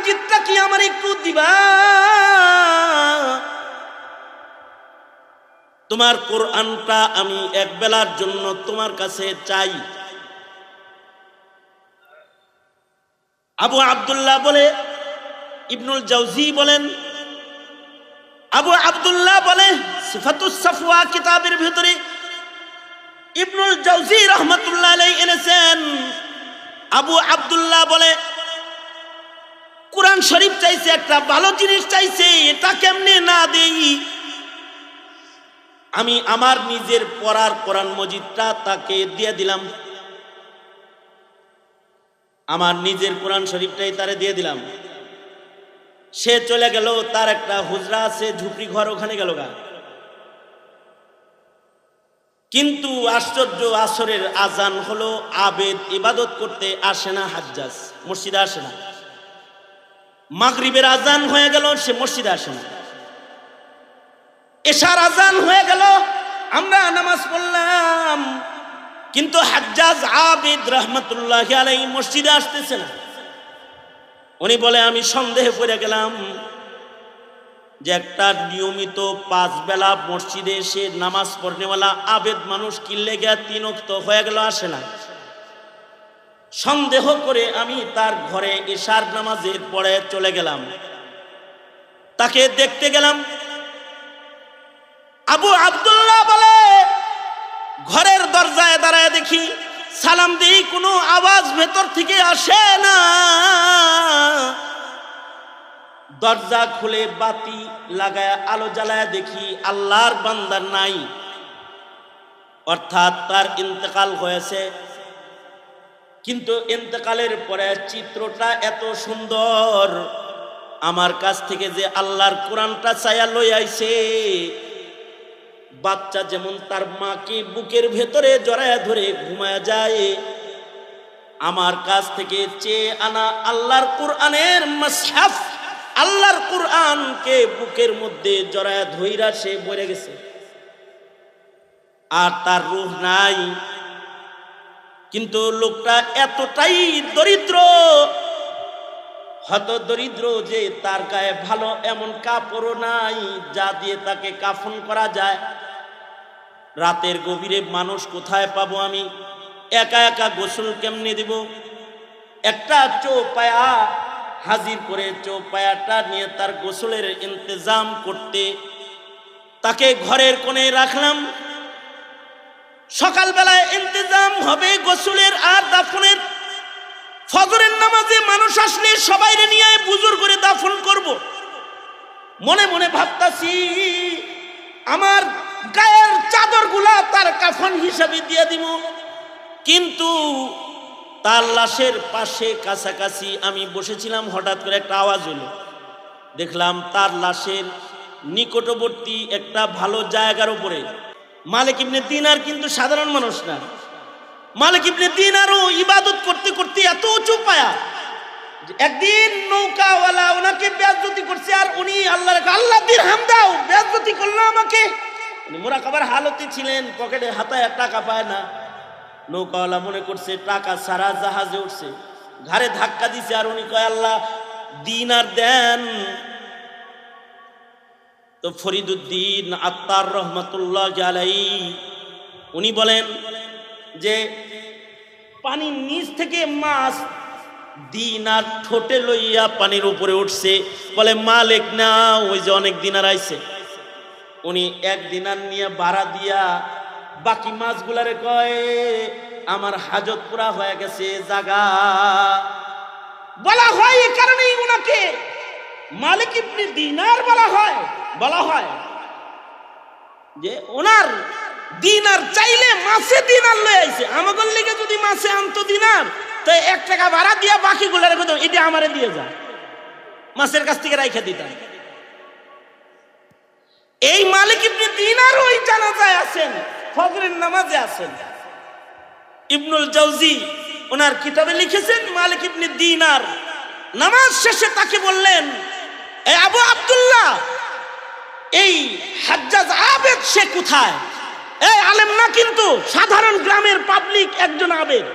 মজিদটা কি আমার একটু দিবা? তোমার কোরআনটা আমি এক বেলার জন্য তোমার কাছে চাই। আবু আব্দুল্লাহ বলে, ইবনুল জাউজি বলেন, আবু আব্দুল্লাহ বলে, সিফাতুস সাফওয়া কিতাবের ভিতরে ইবনুল জাউজি রহমতুল্লাহ এনেছেন। আবু আব্দুল্লাহ বলে কোরআন শরীফ চাইছে, একটা ভালো জিনিস চাইছে, এটা কেমনে না দেই? আমি আমার নিজের পড়ার কোরআন মজিদটা তাকে দিয়ে দিলাম। আমার নিজের কোরআন শরীফটাই তারে দিয়ে দিলাম। সে চলে গেল, তার একটা হুজরা আছে, ঝুপড়ি ঘর, ওখানে গেল গা। কিন্তু আশ্চর্য আসরের আজান হলো, আবেদ ইবাদত করতে আসে না হাজ্জাজ, মসজিদে আসে না। মাগরিবের আজান হয়ে গেল, সে মসজিদে আসে না। এশার আজান হয়ে গেল, আমরা নামাজ পড়লাম, কিন্তু হাজ্জাজ আবিদ রহমতুল্লাহ আলাই মসজিদে আসতেছে না। উনি বলে, আমি সন্দেহে পড়ে গেলাম যে একটা নিয়মিত পাঁচ বেলা মসজিদে এসে নামাজ পড়নেওয়ালা আবেদ মানুষ কিনলে গিয়া তিন হয়ে গেল, আসে না। সন্দেহ করে আমি তার ঘরে এশার নামাজের পরে চলে গেলাম। তাকে দেখতে গেলাম। আবু আব্দুল্লাহ বলে, ঘরের দরজায় দাঁড়ায় দেখি সালাম দিই কোনো আওয়াজ ভেতর থেকে আসে না। দরজা খুলে বাতি লাগায়, আলো জ্বালায় দেখি আল্লাহর বান্দার নাই। অর্থাৎ তার ইন্তেকাল হয়েছে। কিন্তু ইন্তেকালের পরে চিত্রটা এত সুন্দর। আমার কাছ থেকে যে আল্লাহর কোরআনটা চায়া লই আইছে, বাচ্চা যেমন তার মাকে বুকের ভেতরে জড়ায় ধরে ঘুমায় যায়, আমার কাছ থেকে চেয়ে আনা আল্লাহর কোরআনের আল্লাহর কোরআনকে বুকের মধ্যে জড়ায় ধইরা সে মরে গেছে। আর তার রূহ নাই। কিন্তু লোকটা এতটাই দরিদ্র, হত দরিদ্র যে তার গায়ে ভালো এমন কাপড়ও নাই যা দিয়ে তাকে কাফন করা যায়। রাতের গভীরে মানুষ কোথায় পাবো আমি? একা একা গোসল কেমনে দিব? একটা চৌপায়া, হাজির করে চৌপায়াটা নিয়ে তার গোসলের ইন্তজাম করতে তাকে ঘরের কোণে রাখলাম। সকালবেলায় ইন্তজাম হবে গোসলের আর দাফনের। ফজরের নামাজে মানুষ আসলে সবাই নিয়ে বুজুর করে দাফন করব। মনে মনে ভাবতাছি, আমার গায়ের চাদরগুলা তার কাফন হিসাবে দিয়ে দিব। কিন্তু তার লাশের পাশে কাছাকাছি আমি বসেছিলাম, হঠাৎ করে একটা আওয়াজ হলো। দেখলাম তার লাশের নিকটবর্তী একটা ভালো জায়গার উপরে মালিক ইবনে দিনার কিন্তু সাধারণ মানুষ না। মালিক ইবনে দিনারও ইবাদত করতে করতে এত উঁচু পায়া একদিন নৌকাওয়ালা ওনাকে বেয়াজতি করছে আর উনি আল্লাহ আল্লাহ, দিন হাম দাও বেয়াজতি করল আমাকে। মোরাকাবার হালতে ছিলেন, পকেটে হাতায় টাকা পায় না। নৌকাওয়ালা মনে করছে, টাকা সারা জাহাজে উঠছে। ঘাড়ে ধাক্কা দিছে আর উনি কয়, আল্লাহ, দিন আর দেন তো ফরিদুদ্দিন আত্মার রহমতুল্লাহ জালাই, উনি বলেন যে পানির নিচ থেকে মাছ দিন আর ঠোঁটে লইয়া পানির উপরে উঠছে। বলে, মালিক না, ওই যে অনেক দিনার আইছে। উনি এক দিনার নিয়ে ভাড়া দিয়া বাকি মাছগুলারে কয়, আমার হাজত পুরা হয়ে গেছে জাগা। বলা হয় এই কারণেই ওনাকে মালিক ইবনে দিনার বলা হয় বলা হয় যে ওনার দিনার চাইলে মাসে দিনার লয়ে আইছে। আমাদের লেগে যদি মাসে আনতো দিনার, তো এক টাকা ভাড়া দিয়া বাকি গুলো রেখে দাও এটা আমারে দিয়ে যা। মাসের কাছ থেকে রাইখা দিতাম। এই মালিক ইবনে দিনার ওই জানাজায় আছেন, ফজরের নামাজে আছেন। ইবনুল জাউজি ওনার কিতাবে লিখেছেন, মালিক ইবনে দিনার নামাজ শেষে তাকে বললেন আবু আব্দুল্লাহ, এই হাজ্জাজ আবেদ সে কোথায়? এই আলেম না কিন্তু সাধারণ গ্রামের পাবলিক একজন আবেদ।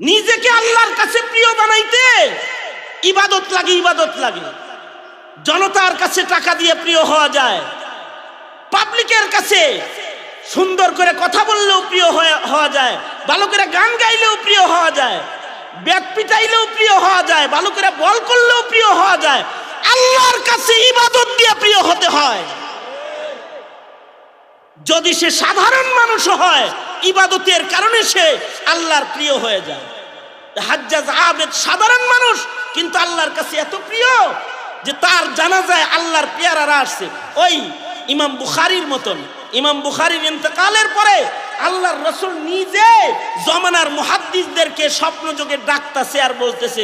নিজেকে আল্লাহর কাছে প্রিয় বানাইতে ইবাদত লাগে ইবাদত লাগে। জনতার কাছে টাকা দিয়ে প্রিয় হওয়া যায়। পাবলিকের কাছে সুন্দর করে কথা বললেও প্রিয় হওয়া যায়। ভালো করে গান গাইলেও প্রিয় হওয়া যায়। ব্যাগ পিটাইলেও প্রিয় হওয়া যায় ভালো করে বল করলেও প্রিয় হওয়া যায়। আল্লাহর কাছে ইবাদত দিয়ে প্রিয় হতে হয়। যদি সে সাধারণ মানুষ হয়, ইবাদতের কারণে সে আল্লাহর প্রিয় হয়ে যায়। হাজ্জাজ আবেদ সাধারণ মানুষ, কিন্তু আল্লাহর কাছে এত প্রিয় যে তার জানা যায় আল্লাহর পেয়ারারা আসছে। ওই ইমাম বুখারির মতন। ইমাম বুখারির ইন্তকালের পরে আল্লাহর রসুল নিজে জমানার মুহাদ্দিসদেরকে স্বপ্ন যোগে ডাকতাছে আর বলতেছে,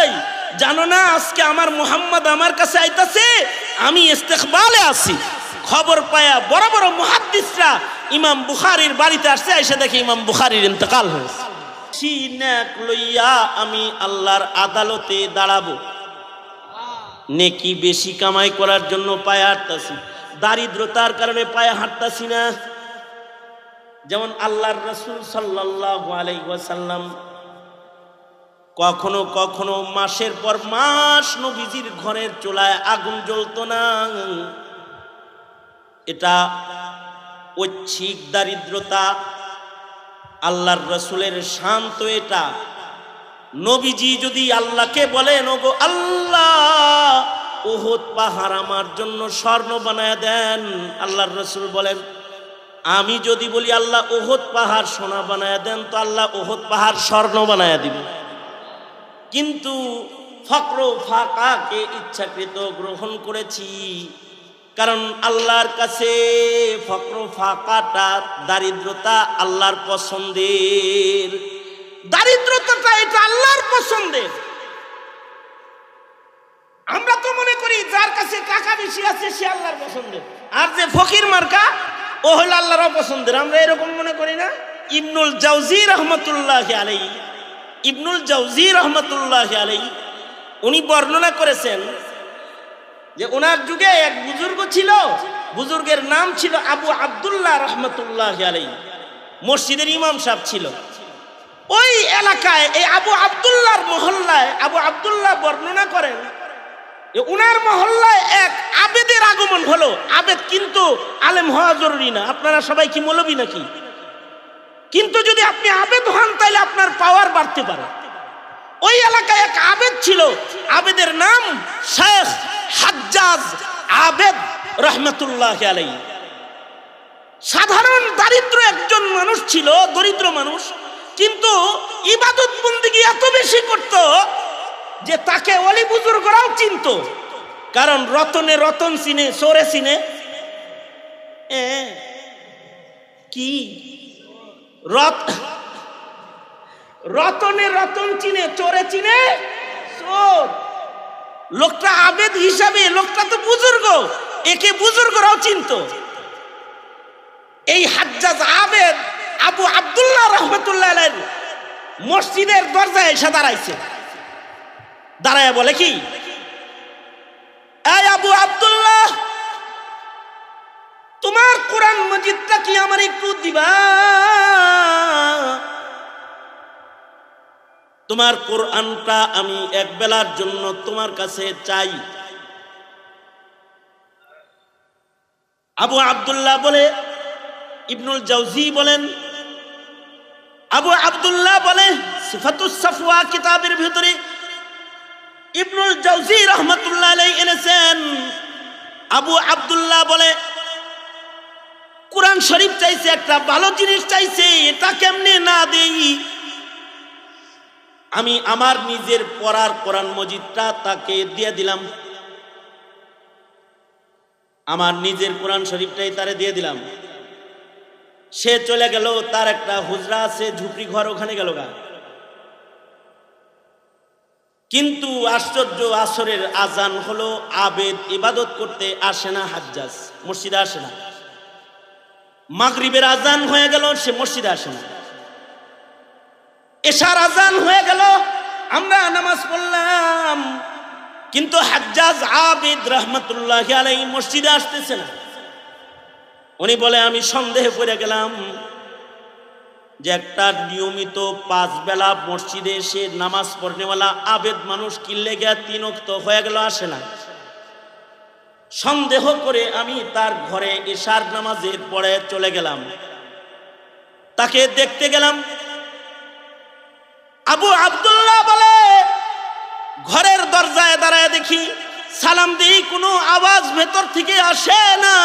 এই, জানো না আজকে আমার মুহাম্মদ আমার কাছে আইতাছে? আমি ইস্তেকবালে আছি। খবর পায়া বড় বড় মুহাদ্দিসরা ইমাম বুখারির বাড়িতে আসছে এসে দেখে ইমাম বুখারির ইন্তকাল হয়েছে। সিনাক লইয়া আমি আল্লাহর আদালতে দাঁড়াবো। নেকি বেশি কামাই করার জন্য পায়ে হাঁটতাছি। দারিদ্রতার কারণে পায়ে হাঁটতাছি না। যেমন আল্লাহর রসুল সাল্লাহ আলাইসাল্লাম কখনো কখনো মাসের পর মাস নবীজির ঘরের চোলায় আগুন জ্বলতো না। এটা ঐচ্ছিক দারিদ্রতা, আল্লাহর রসুলের শান্ত এটা। নবীজি যদি আল্লাহকে বলেন, ওগো আল্লাহ ওহদ পাহাড় আমার জন্য স্বর্ণ বানায় দেন, আল্লাহর রসুল বলেন আমি যদি বলি আল্লাহ ওহদ পাহাড় সোনা বানায় দেন, তো আল্লাহ ওহদ পাহাড় স্বর্ণ বানায় দিবে। কিন্তু ফক্র ফাঁকাকে ইচ্ছাকৃত গ্রহণ করেছি, কারণ আল্লাহর কাছে ফক্র ফাঁকাটা দারিদ্রতা আল্লাহর পছন্দের। দারিদ্রতাটা এটা আল্লাহর পছন্দের। আমরা তো মনে করি যার কাছে টাকা বেশি আছে, সে আল্লাহর পছন্দের। আর যে ফকির মার্কা ও হলো আল্লাহর অপছন্দের আমরা এরকম মনে করি না? ইবনুল জাউজি রহমতুল্লাহ আলাই ইবনুল জাউজি রহমতুল্লাহ আলাই উনি বর্ণনা করেছেন যে ওনার যুগে এক বুজুর্গ ছিল, বুজুর্গের নাম ছিল আবু আবদুল্লাহ রহমতুল্লাহ আলাই মসজিদের ইমাম সাহেব ছিল। ওই এলাকায় এই আবু আবদুল্লাহর মহল্লায় আবু আবদুল্লাহ বর্ণনা করেন উনার মহল্লায় এক আবেদের আগমন হলো। আবেদ কিন্তু আলেম হওয়া জরুরি না। আপনারা সবাই কি মৌলবি নাকি? কিন্তু যদি আপনি আবেদ হন, তাহলে আপনার পাওয়ার বাড়তে পারে। ওই এলাকায় এক আবেদ ছিল। আবেদের নাম শেখ হাজ্জাজ আবেদ রহমতুল্লাহ আলাই সাধারণ দারিদ্র একজন মানুষ ছিল, দরিদ্র মানুষ। কিন্তু ইবাদত বন্দিগি এত বেশি করত যে তাকে অলি বুজুর্গরাও চিনত। কারণ রতনে রতন চিনে সোরে এ, কি? রত রতনে রতন চিনে চোরে চিনে? চোর লোকটা আবেদ হিসাবে লোকটা তো বুজুর্গ। একে বুজুর্গরাও চিনত। এই হাজ্জাজ আবেদ আবু আবদুল্লাহ রহমতুল্লাহ মসজিদের দরজায় এসে দাঁড়াইছে। দাঁড়ায় বলে কি? আবু আব্দুল্লাহ, তোমার কোরআন মজিদটা কি আমার একটু দিবা? তোমার কোরআনটা আমি এক বেলার জন্য তোমার কাছে চাই। আবু আব্দুল্লাহ বলে, ইবনুল জাউজি বলেন, আবু আব্দুল্লাহ বলে, সিফাতুস সাফওয়া কিতাবের ভিতরে ইবনুল জাউজি রহমতুল্লাহ এনেছেন, আবু আব্দুল্লাহ বলে, কোরআন শরীফ চাইছে, একটা ভালো জিনিস চাইছে, এটা কেমনে না দেই? আমি আমার নিজের পড়ার কোরআন মজিদটা তাকে দিয়ে দিলাম। আমার নিজের কোরআন শরীফটাই তারে দিয়ে দিলাম। সে চলে গেল, তার একটা হুজরা আছে ঝুপড়ি ঘর ওখানে গেল গা। কিন্তু আশ্চর্য আসরের আজান হলো আবেদ ইবাদত করতে আসে না হাজ্জাজ, মসজিদে আসে না। মাগরিবের আজান হয়ে গেল, সে মসজিদে আসে না। এশার আজান হয়ে গেল, আমরা নামাজ পড়লাম, কিন্তু হাজ্জাজ আবিদ রহমতুল্লাহ আলাই মসজিদে আসতেছে না। উনি বলে, আমি সন্দেহে পড়ে গেলাম। যে একটা নিয়মিত পাঁচ বেলা মসজিদে এসে নামাজ পড়নেওয়ালা আবেদ মানুষ কিনলে গিয়া তিন অক্ত হয়ে গেল, আসে না। সন্দেহ করে আমি তার ঘরে এশার নামাজের পরে চলে গেলাম। তাকে দেখতে গেলাম। আবু আব্দুল্লাহ বলে, ঘরের দরজায় দাঁড়ায় দেখি সালাম দিই কোনো আওয়াজ ভেতর থেকে আসে না।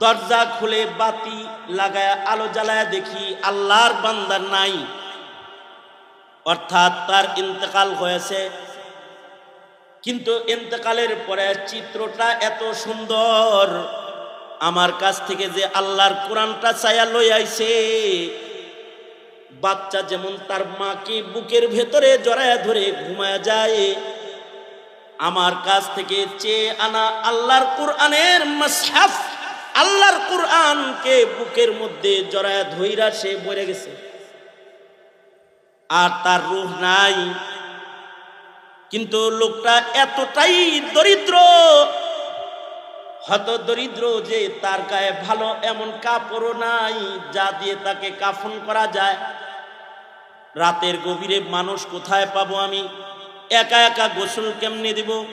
দরজা খুলে বাতি লাগায়, আলো জ্বালায় দেখি আল্লাহর বান্দার নাই। অর্থাৎ তার ইন্তেকাল হয়েছে। কিন্তু ইন্তেকালের পরে চিত্রটা এত সুন্দর। আমার কাছ থেকে যে আল্লাহর কোরআনটা ছায়া লই আইছে, বাচ্চা যেমন তার মাকে বুকের ভেতরে জড়ায় ধরে ঘুমায় যায়, আমার কাছ থেকে চেয়ে আনা আল্লাহর কোরআনের মাসহাফ আল্লাহর কোরআনকে বুকের মধ্যে জড়ায় ধৈরা সে মরে গেছে। আর তার রুহ নাই। কিন্তু লোকটা এতটাই দরিদ্র, হত দরিদ্র যে তার গায়ে ভালো এমন কাপড়ও নাই যা দিয়ে তাকে কাফন করা যায়। রাতের গভীরে মানুষ কোথায় পাবো আমি? একা একা গোসল কেমনে দিব?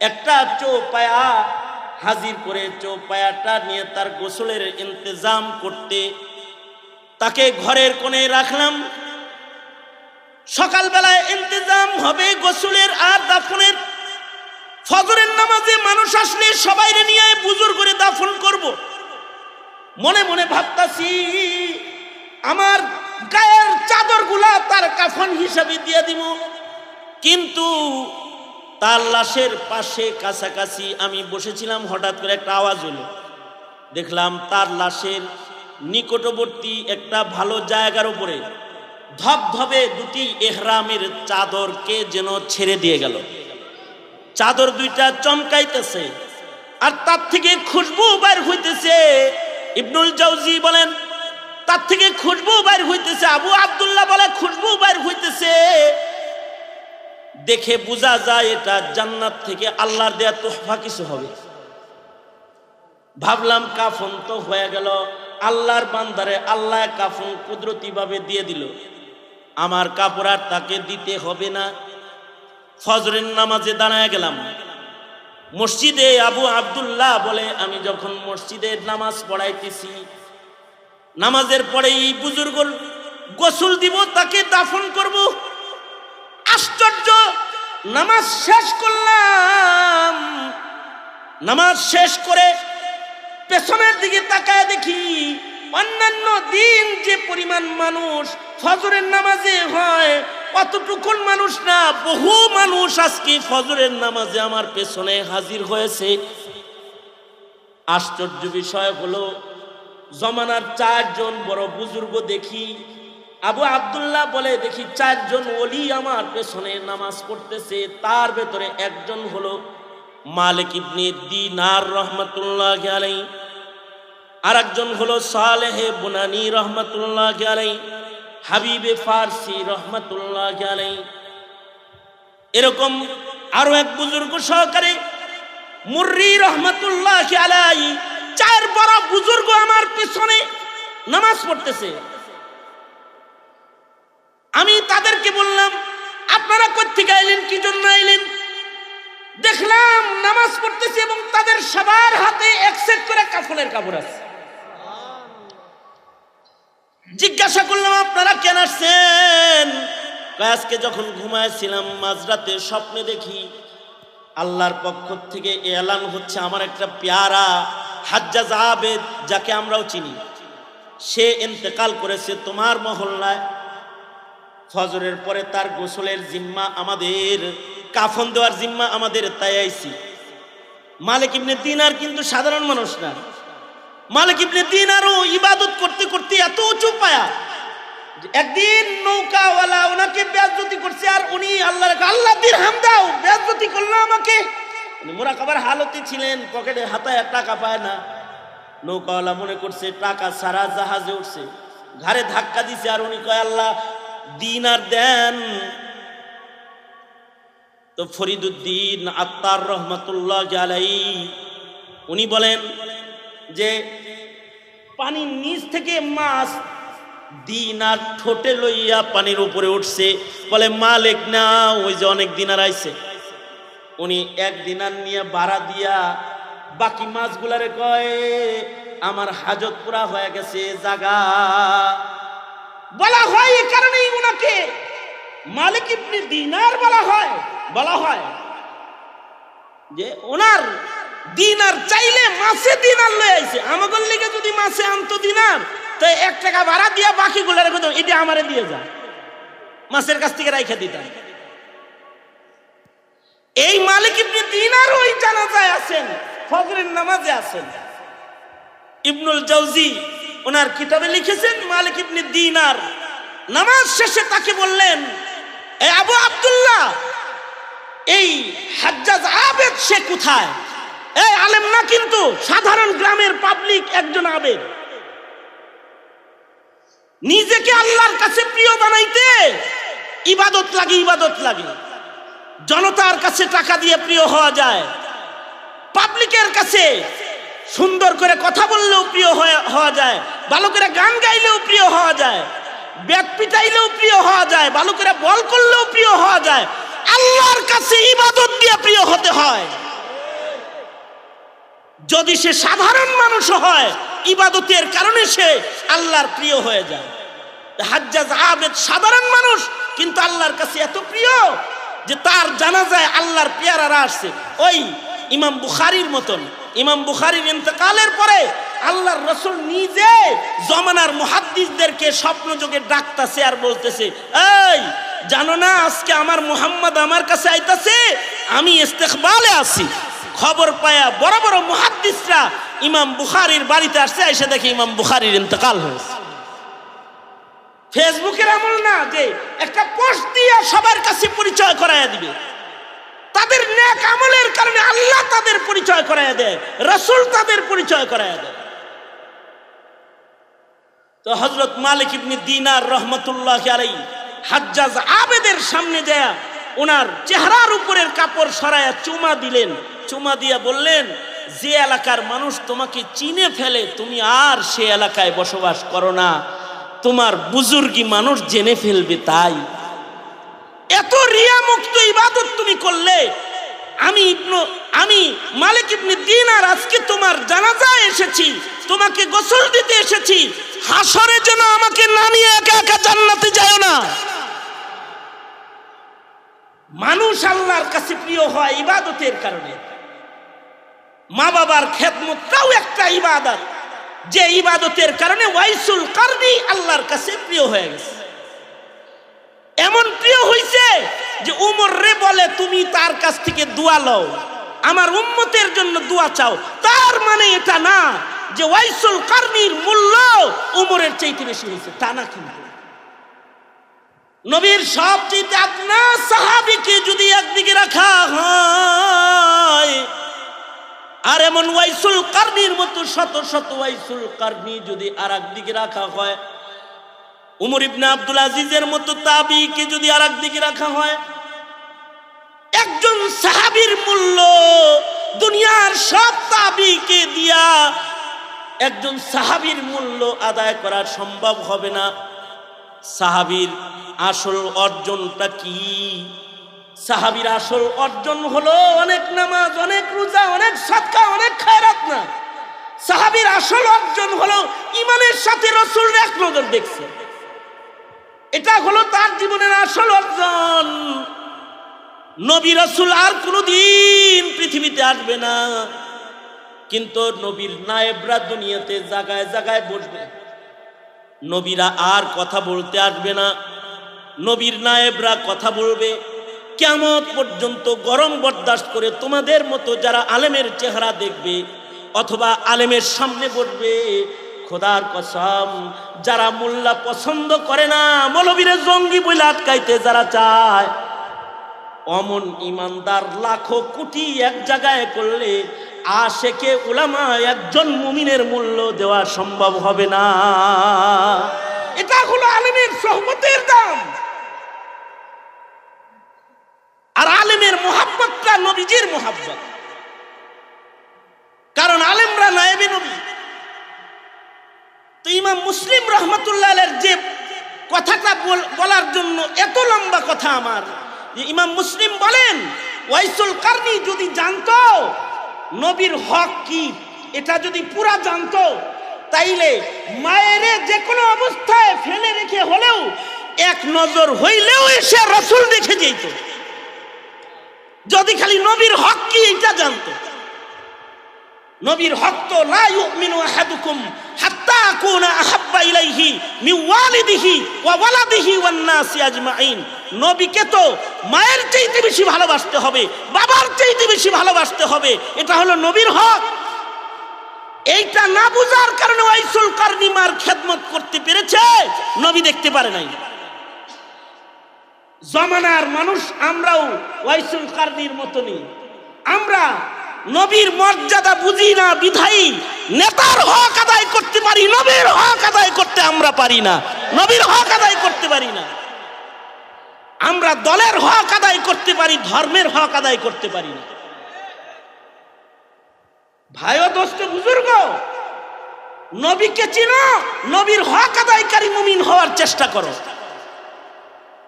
একটা চৌপায়া হাজির করে চৌপায়াটা নিয়ে তার গোসলের ইন্তজাম করতে। তাকে ঘরের কোণে রাখলাম। সকালবেলায় ইন্তজাম হবে গোসলের আর দাফনের। ফজরের নামাজে মানুষ আসলে সবাই নিয়ে বুজুর করে দাফন করব। মনে মনে ভাবতাছি, আমার গায়ের চাদরগুলা তার কাফন হিসাবে দিয়ে দিব। কিন্তু তার লাশের পাশে কাছাকাছি আমি বসেছিলাম, হঠাৎ করে একটা আওয়াজ হলো। দেখলাম তার লাশের নিকটবর্তী একটা ভালো জায়গার উপরে ধবধবে দুটি এহরামের চাদরকে যেন ছেড়ে দিয়ে গেল। চাদর দুইটা চমকাইতেছে আর তার থেকে খুশবু বাইর হইতেছে। ইবনুল জাউজি বলেন, তার থেকে খুশবু বাইর হইতেছে, আবু আব্দুল্লাহ বলে খুশবু বাইর হইতেছে। দেখে বোঝা যায় এটা জান্নাত থেকে আল্লাহর দেয়া তোহফা কিছু হবে। ভাবলাম কাফন তো হয়ে গেল। আল্লাহর বান্দারে আল্লাহ কাফন কুদরতি ভাবে দিয়ে দিল। আমার কাপড় আর তাকে দিতে হবে না। ফজরের নামাজে দাঁড়ায় গেলাম। মসজিদে আবু আব্দুল্লাহ বলে, আমি যখন মসজিদে নামাজ পড়াইতেছি, নামাজের পরে এই বুজুর্গ গোসল দিব, তাকে দাফন করব। আশ্চর্য, নামাজ শেষ করলাম। নামাজ শেষ করে পেছনের দিকে তাকায় দেখি অন্যান্য দিন যে পরিমাণ মানুষ ফজরের নামাজে হয়, অতটুকুন মানুষ না বহু মানুষ আজকে ফজরের নামাজে আমার পেছনে হাজির হয়েছে। আশ্চর্য বিষয় হলো, জমানার চারজন বড় বুজুর্গ দেখি আবু আব্দুল্লাহ বলে, দেখি চারজন ওলি আমার পেছনে নামাজ পড়তেছে। তার ভেতরে একজন হলো মালিক ইবনে দিনার রহমতুল্লাহ আলাই আর একজন হলো সালেহে বুনানি রহমতুল্লাহ আলাই হাবিবে ফারসি রহমতুল্লাহ আলাই এরকম আরও এক বুজুর্গ সহকারে মুর্রি রহমতুল্লাহ আলাই চার বড় বুজুর্গ আমার পিছনে নামাজ পড়তেছে। আমি তাদেরকে বললাম, আপনারা কোথেকে আইলেন? কি জন্য আইলেন? দেখলাম নামাজ পড়তেছে এবং তাদের সবার হাতে এক করে কাফনের কাপড় আছে। জিজ্ঞাসা করলাম, আপনারা কেন আসছেন? আজকে যখন ঘুমাইছিলাম, মাঝরাতে স্বপ্নে দেখি আল্লাহর পক্ষ থেকে এলান হচ্ছে আমার একটা পেয়ারা হাজ্জাজ আবেদ, যাকে আমরাও চিনি। সে ইন্তেকাল করেছে তোমার মহল্লায়। ফজরের পরে তার গোসলের জিম্মা আমাদের, কাফন দেওয়ার জিম্মা আমাদের, তাই আইছি। মালিক ইবনে দিনার কিন্তু সাধারণ মানুষ না। মালিক ইবনে দিনারও ইবাদত করতে করতে এত উঁচু পায়া একদিন নৌকাওয়ালা ওনাকে বেয়াজ্জতি করছে আর উনি আল্লাহ আল্লাহ দিন হাম দাও, বেয়াজ্জতি করল আমাকে। মোরাকাবার হালতে ছিলেন, পকেটে হাতায় টাকা পায় না। নৌকাওয়ালা মনে করছে, টাকা সারা জাহাজে উঠছে। ঘাড়ে ধাক্কা দিছে আর উনি কয়, আল্লাহ দিন আর দেন। তো ফরিদুদ্দিন আত্মার রহমতুল্লাহ আলাই উনি বলেন যে পানির নিচ থেকে মাছ দিন আর ঠোঁটে লইয়া পানির উপরে উঠছে। বলে, মালিক না, ওই যে অনেক দিনার আইছে। উনি এক দিনার নিয়ে বাড়া দিয়া বাকি মাছগুলারে কয়, আমার হাজত পুরা হয়ে গেছে, জাগা। বলা হয় এই কারণেই উনাকে মালিক ইবনে দিনার বলা হয় বলা হয় যে ওনার দিনার চাইলে মাসে দিনার লয়ে আইছে। আমাদের লিগে যদি মাসে আনতো দিনার, তো এক টাকা ভাড়া দিয়া বাকিগুলো রেখে দাও এটা আমারে দিয়ে যা মাসের কাছ থেকে রাইখা দিতাম। এই মালিক ইবনে দিনার ওই জানাজায় আছেন, ফজরের নামাজে আছেন। ইবনুল জাউজি ওনার কিতাবে লিখেছেন মালিক ইবনে দিনার। নামাজ শেষে তাকে বললেন, এ আবু আব্দুল্লাহ, এই হাজ্জাজ আবেদ সে কোথায়? এই আলেম না কিন্তু সাধারণ গ্রামের পাবলিক একজন আবেদ। নিজেকে আল্লাহর কাছে প্রিয় বানাইতে ইবাদত লাগে ইবাদত লাগে। জনতার কাছে টাকা দিয়ে প্রিয় হওয়া যায়। পাবলিকের কাছে সুন্দর করে কথা বললেও প্রিয় হওয়া যায়, ভালো করে গান গাইলেও প্রিয় হওয়া যায়, ব্যাগ পিটাইলেও প্রিয় হওয়া যায়, ভালো করে বল করলেও প্রিয় হওয়া যায়, আল্লাহর কাছে ইবাদত দিয়ে প্রিয় হতে হয়। যদি সে সাধারণ মানুষ হয়, ইবাদতের কারণে সে আল্লাহর প্রিয় হয়ে যায়। হাজ্জাজ আবেদ সাধারণ মানুষ, কিন্তু আল্লাহর কাছে এত প্রিয় যে তার জানা যায় আল্লাহর পেয়ারারা আসছে। ওই ইমাম বুখারির মতন। ইমাম বুখারির ইন্তকালের পরে আল্লাহর রসুল নিজে জমানার মুহাদ্দিসদেরকে স্বপ্ন যোগে ডাকতাছে আর বলতেছে, এই, জানো না আজকে আমার মুহাম্মদ আমার কাছে আইতাছে? আমি ইস্তেকবালে আছি। খবর পায়া বড় বড় মুহাদ্দিসরা ইমাম বুখারির বাড়িতে আসছে, এসে দেখে ইমাম বুখারির ইন্তকাল হয়েছে। ফেসবুকের আমল না যে একটা পোস্ট দিয়ে সবার কাছে পরিচয় করাইয়া দিবে। তাদের নেক আমলের কারণে আল্লাহ তাদের পরিচয় করাইয়া দেয়, রসুল তাদের পরিচয় করাইয়া দেয়। তো হজরত মালিক ইবনে দিনার রহমতুল্লাহ আলাই হাজ্জাজ আবেদের সামনে যায় ওনার চেহারার উপরের কাপড় সরায়া চুমা দিলেন। চুমা দিয়া বললেন, যে এলাকার মানুষ তোমাকে চিনে ফেলে, তুমি আর সে এলাকায় বসবাস করো না। তোমার বুজুর্গি মানুষ জেনে ফেলবে তাই। এত রিয়া মুক্ত ইবাদত তুমি করলে। আমি ইবনু, আমি মালিক ইবনে দিনার আজকে তোমার জানাজায় এসেছি, তোমাকে গোসল দিতে এসেছি। হাসরে যেন আমাকে না নিয়ে একা একা জান্নাতে যায় না। মানুষ আল্লাহর কাছে প্রিয় হয় ইবাদতের কারণে। মা বাবার খেদমতটাও একটা ইবাদত, যে ইবাদতের কারণে ওয়াইসুল কারনি আল্লাহর কাছে প্রিয় হয়ে গেছে। এমন প্রিয় হইছে যে উমর রে বলে, তুমি তার কাছ থেকে দোয়া লও। আমার উম্মতের জন্য দোয়া চাও। তার মানে এটা না যে ওয়াইসুল কারনির মূল্য উমরের চাইতে বেশি হয়েছে তা না কিন্তু নবীর সবচেয়ে আপনা সাহাবিকে যদি একদিকে রাখা হয়, আর এমন ওয়াইসুল কারনির মতো শত শত ওয়াইসুল কারনি যদি আর একদিকে রাখা হয় উমর ইবনে আব্দুল আজিজের মতো তাবিকে যদি আর দিকে রাখা হয়, একজন সাহাবীর মূল্য দুনিয়ার সব তাবিকে দিয়া একজন সাহাবীর মূল্য আদায় করা সম্ভব হবে না। সাহাবীর আসল অর্জনটা কি? সাহাবীর আসল অর্জন হলো অনেক নামাজ, অনেক রোজা, অনেক সৎকা অনেক খায়রাত না। সাহাবীর আসল অর্জন হলো ইমানের সাথে রসুল এক নজর দেখছে। এটা হলো তার জীবনের আসল অর্জন। নবী রসুল আর কোনোদিন পৃথিবীতে আসবে না। কিন্তু নবীর নায়েবরা দুনিয়াতে জায়গায় জায়গায় বসবে। নবীরা আর কথা বলতে আসবে না। নবীর নায়েবরা কথা বলবে। কেমন পর্যন্ত গরম বরদাস্ত করে তোমাদের মতো যারা আলেমের চেহারা দেখবে অথবা আলেমের সামনে বসবে খোদার কসম, যারা মোল্লা পছন্দ করে না, মৌলবীরে জঙ্গি বলে আটকাইতে যারা চায়, অমন ইমানদার লাখো কোটি এক জায়গায় করলে আশেকে উলামা একজন মুমিনের মূল্য দেওয়া সম্ভব হবে না। এটা হলো আলেমের সহমতের দাম। আর আলেমের মোহাব্বতটা নবীজির মোহাব্বত। কারণ আলেমরা নায়েবে নবী। ইমাম মুসলিম রহমতুল্লাহ যে কথাটা বলার জন্য এত লম্বা কথা আমার। যে ইমাম মুসলিম বলেন, ওয়াইসুল কারনি যদি জানতো নবীর হক কি, এটা যদি পুরা জানতো, তাইলে মায়েরে যে কোনো অবস্থায় ফেলে রেখে হলেও এক নজর হইলেও এসে রসুল দেখে যেত। যদি খালি নবীর হক কি এটা জানতো। নবীর হক তো লা ইউমিনু আহাদুকুম হাত্তা আকুনা আহাব্বা ইলাইহি ওয়া ওয়ালাদিহি ওয়ান নাসি আজমাইন। নবীকে তো মায়ের চাইতে বেশি ভালোবাসতে হবে, বাবার চাইতে বেশি ভালোবাসতে হবে, এটা হলো নবীর হক। এইটা না বুঝার কারণে ওয়াইসুল খেদমত করতে পেরেছে, নবী দেখতে পারে নাই। জমানার মানুষ আমরাও ওয়াইসুল কারনির মতনই। আমরা নবীর মর্যাদা বুঝি না, বিধায়ী। নেতার হক আদায় করতে পারি, নবীর হক আদায় করতে আমরা পারি না। নবীর হক আদায় করতে পারি না। আমরা দলের হক আদায় করতে পারি, ধর্মের হক আদায় করতে পারি না। ভাই ও দোস্ত, বুজুর্গ, নবীকে চিনো, নবীর হক আদায়কারী মুমিন হওয়ার চেষ্টা করো।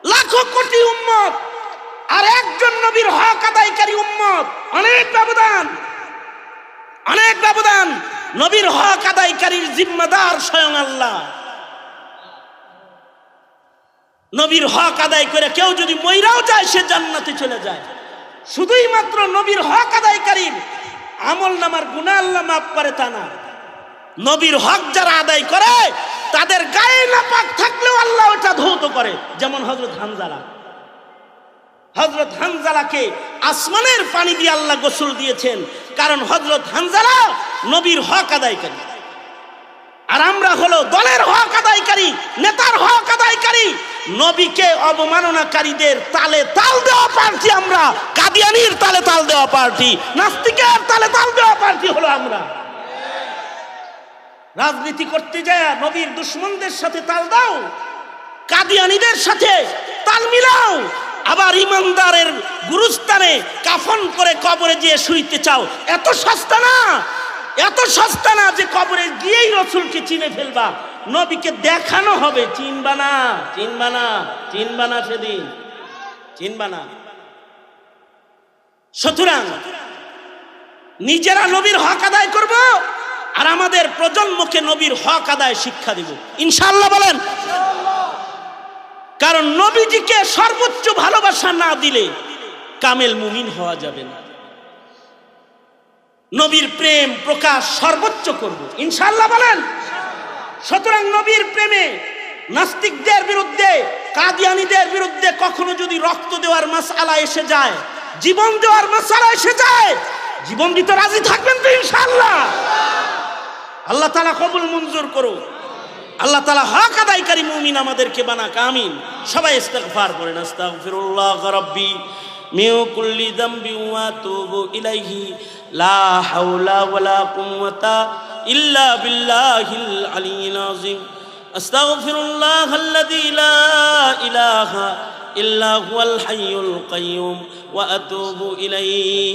লাখো কোটি উম্মত, আর একজন নবীর হক আদায়কারী উম্মত, অনেক ব্যবধান অনেক ব্যবধান। নবীর হক আদায়কারীর জিম্মাদার স্বয়ং আল্লাহ। নবীর হক আদায় করে কেউ যদি মইরাও যায়, সে জান্নাতে চলে যায়। শুধুই মাত্র নবীর হক আদায়কারীর আমল নামার গুণা আল্লাহ মাফ করে তা না। নবীর হক যারা আদায় করে, তাদের গায়ে নাপাক থাকলেও আল্লাহ ওটা ধৌত করে, যেমন হজরত হামজালা হজরত হানজালাকে আসমানের পানি দিয়ে আল্লাহ গোসল দিয়েছেন। কারণ হজরত হানজালা নবীর হক আদায়কারী। আর আমরা হলো দলের হক আদায়কারী, নেতার হক আদায়কারী। নবীকে অবমাননাকারীদের তালে তাল দেওয়া পার্টি আমরা, কাদিয়ানির তালে তাল দেওয়া পার্টি, নাস্তিকের তালে তাল দেওয়া পার্টি হলো আমরা। রাজনীতি করতে যায় নবীর দুশ্মনদের সাথে তাল দাও, কাদিয়ানিদের সাথে তাল মিলাও। আবার ইমানদারের গুরুস্থানে কাফন করে কবরে গিয়ে শুইতে চাও। এত সস্তা না? এত সস্তা না যে কবরে গিয়েই রসুলকে চিনে ফেলবা। নবীকে দেখানো হবে, চিনবা না চিনবা না চিনবা না সেদিন, চিনবা না। সুতরাং নিজেরা নবীর হক আদায় করব আর আমাদের প্রজন্মকে নবীর হক আদায় শিক্ষা দিব। ইনশাল্লাহ বলেন। কারণ নবীজিকে সর্বোচ্চ ভালোবাসা না দিলে কামেল মুমিন হওয়া যাবে না। নবীর প্রেম প্রকাশ সর্বোচ্চ করব। ইনশাল্লাহ বলেন। সুতরাং নবীর প্রেমে নাস্তিকদের বিরুদ্ধে, কাদিয়ানিদের বিরুদ্ধে কখনো যদি রক্ত দেওয়ার মাসালা এসে যায়, জীবন দেওয়ার মাসালা এসে যায়, জীবন দিতে রাজি থাকবেন তো ইনশাল্লাহ আল্লাহ তালা কবুল মঞ্জুর করো আল্লাহ তালা হক আদায়কারী মুমিন আমাদেরকে বানাক, আমিন। সবাই ইস্তেগফার করেন, আস্তাগফিরুল্লাহ রাব্বি মিউ কুল্লি যামবি ওয়া তুবু ইলাইহি, লা হাওলা ওয়ালা কুওয়াতা ইল্লা বিল্লাহিল আলিয়্যিল আযীম। আস্তাগফিরুল্লাহ আল্লাযী লা ইলাহা ইল্লা হুয়াল হাইয়ুল কাইয়্যুম ওয়া আতুবু ইলাইহি।